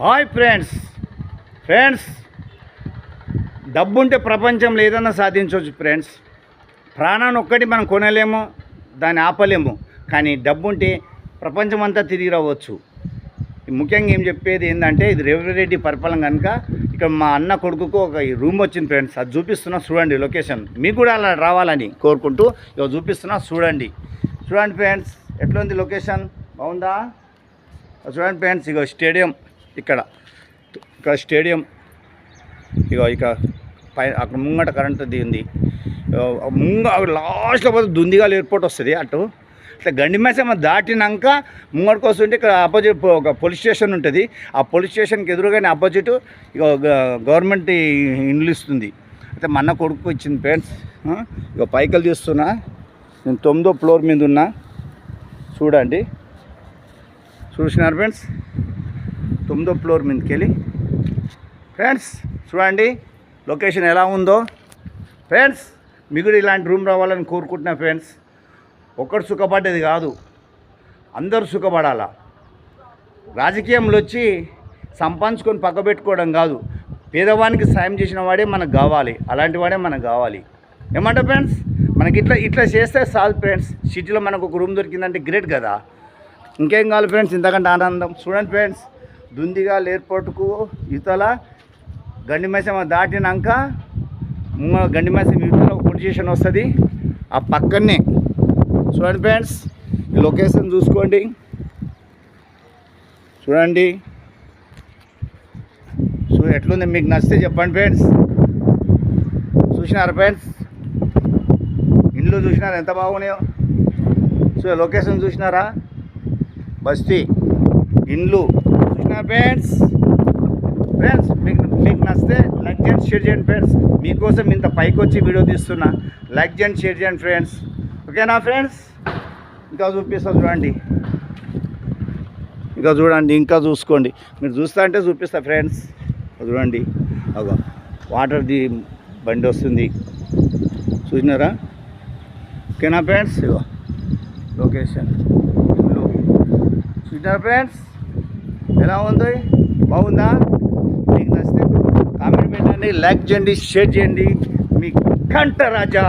Hi friends. Friends డబ్బుంటే ప్రపంచంలో ఏదన్నా సాధించవచ్చు ఫ్రెండ్స్. ప్రాణాన్ని ఒక్కటి మనం కొనలేము దాన్ని ఆపలేము. కానీ డబ్బుంటే ప్రపంచం అంతా తిరిగి రావచ్చు. ముఖ్యంగా ఏం చెప్పేది ఏంటంటే ఇది రేవరెడ్డి పరిపాలన కనుక ఇక్కడ మా అన్న కొడుకుకు ఒక ఈ రూమ్ వచ్చింది ఫ్రెండ్స్. అది చూపిస్తున్నా చూడండి లొకేషన్. మీకు కూడా అలా రావాలని కోరుకుంటూ ఇక చూపిస్తున్నా చూడండి. చూడండి ఫ్రెండ్స్ ఎట్లా ఉంది లొకేషన్? బాగుందా? చూడండి ఫ్రెండ్స్ ఇక స్టేడియం. ఇక్కడ. ఇక్కడ స్టేడియం. ఇక ఇక పై అక్కడ ముంగట కరెంట్ దిగింది ముంగ లాస్ట్లో పోతే దుందిగాలు ఎయిర్పోర్ట్ వస్తుంది అటు. ఇట్లా గండి మేసమ్మ దాటినాక ముంగడికి వస్తుంటే ఇక్కడ ఆపోజిట్ ఒక పోలీస్ స్టేషన్ ఉంటుంది. ఆ పోలీస్ స్టేషన్కి ఎదురుగానే ఆపోజిట్ ఇక గవర్నమెంట్ ఇండ్లు ఇస్తుంది. అయితే మన కొడుకు ఇచ్చింది ఫ్రెండ్స్ ఇక పైకలు తీస్తున్నా. నేను తొమ్మిదో ఫ్లోర్ మీద ఉన్నా. చూడండి. చూసినారు ఫ్రెండ్స్? తొమ్మిదో ఫ్లోర్ మీదకి వెళ్ళి ఫ్రెండ్స్ చూడండి లొకేషన్ ఎలా ఉందో. ఫ్రెండ్స్ మీకు ఇలాంటి రూమ్ రావాలని కోరుకుంటున్నా ఫ్రెండ్స్. ఒక్కడు సుఖపడ్డది కాదు. అందరూ సుఖపడాలా. రాజకీయంలో వచ్చి సంపాదించుకొని పక్కబెట్టుకోవడం కాదు. పేదవానికి సాయం చేసిన వాడే మనకు కావాలి. అలాంటి వాడే మనకు కావాలి. ఏమంటే ఫ్రెండ్స్? మనకి ఇట్లా ఇట్లా చేస్తే చాలు ఫ్రెండ్స్. సిటీలో మనకు ఒక రూమ్ దొరికిందంటే గ్రేట్ కదా. ఇంకేం కావాలి ఫ్రెండ్స్? ఇంతకంటే ఆనందం. చూడండి ఫ్రెండ్స్. దుందిగాల్ ఎయిర్పోర్ట్కు ఇతల గండిమైసమ్మ దాటినాక ముంగ గండిమైసమ్మ ఇతల ఒక పోలీస్ స్టేషన్ వస్తుంది. ఆ పక్కనే చూడండి ఫ్రెండ్స్ ఈ లొకేషన్ చూసుకోండి. చూడండి. సో ఎట్లుంది మీకు నచ్చితే చెప్పండి ఫ్రెండ్స్. చూసినారా ఫ్రెండ్స్? ఇండ్లు చూసినారా? ఎంత బాగున్నాయో? సో లొకేషన్ చూసినారా? బస్తీ ఇండ్లు ఫ్రెండ్స్. ఫ్రెండ్స్ మీకు మీకు నచ్చితే లైక్ చేయండి షేర్ చేయండి ఫ్రెండ్స్. మీకోసం ఇంత పైకి వచ్చి వీడియో తీస్తున్నా. లైక్ చేయండి షేర్ చేయండి ఫ్రెండ్స్. ఓకేనా ఫ్రెండ్స్? ఇంకా చూపిస్తా చూడండి. ఇంకా చూడండి ఇంకా చూసుకోండి. మీరు చూస్తా అంటే చూపిస్తా ఫ్రెండ్స్. చూడండి. వాటర్ వాటర్ది బండి వస్తుంది. చూసినారా? ఓకేనా ఫ్రెండ్స్? ఇగో లొకేషన్. ఇల్లు. చూసినారా ఫ్రెండ్స్? ఎలా ఉంది? బాగుందా? మీకు నచ్చితే కామెంట్ పెట్టండి లైక్ చేయండి షేర్ చేయండి. మీ కంట రాజా